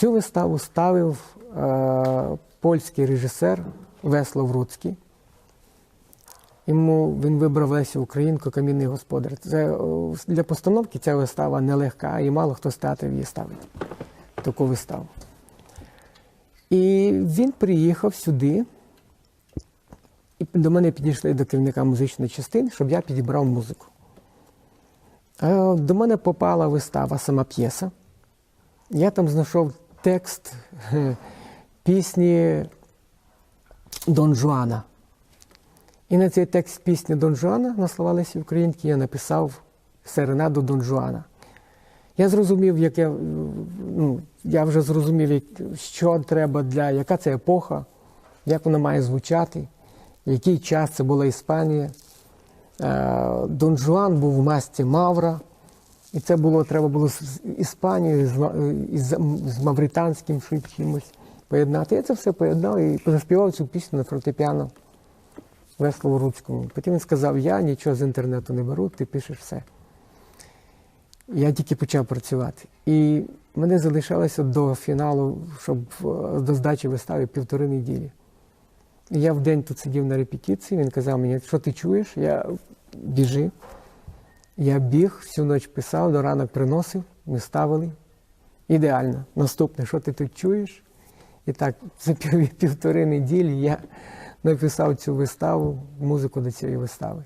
Цю виставу ставив е, польський режисер Веслов Руцький. Йому він вибрав Лесю Українку Камінний господар. Це для постановки ця вистава нелегка, і мало хто з театрів її ставить. Таку виставу. І він приїхав сюди, і до мене підійшли до керівника музичної частини, щоб я підібрав музику. Е, До мене попала вистава, сама п'єса. Я там знайшов текст пісні Дон Жуана. І на цей текст пісні Дон Жуана на слова Лесі Українки я написав серенаду Дон Жуана. Я зрозумів, яке, е, ну, я вже зрозумів, що треба для, яка це епоха, як вона має звучати, який час це була Іспанія. Е, Дон Жуан був в масці Мавра, і це було, треба було з Іспанією, з, з мавританським чимось поєднати. Я це все поєднав і заспівав цю пісню на фортепіано Веслову Руцькому. Потім він сказав: я нічого з інтернету не беру, ти пишеш все. Я тільки почав працювати. І мене залишалося до фіналу, щоб е, до здачі вистави півтори неділі. І я в день тут сидів на репетиції, він казав мені, що ти чуєш? Я біжи. Я біг, всю ніч писав, до ранок приносив, ми ставили. Ідеально. Наступне, що ти тут чуєш? І так, за пів- півтори неділі я написав цю виставу, музику до цієї вистави.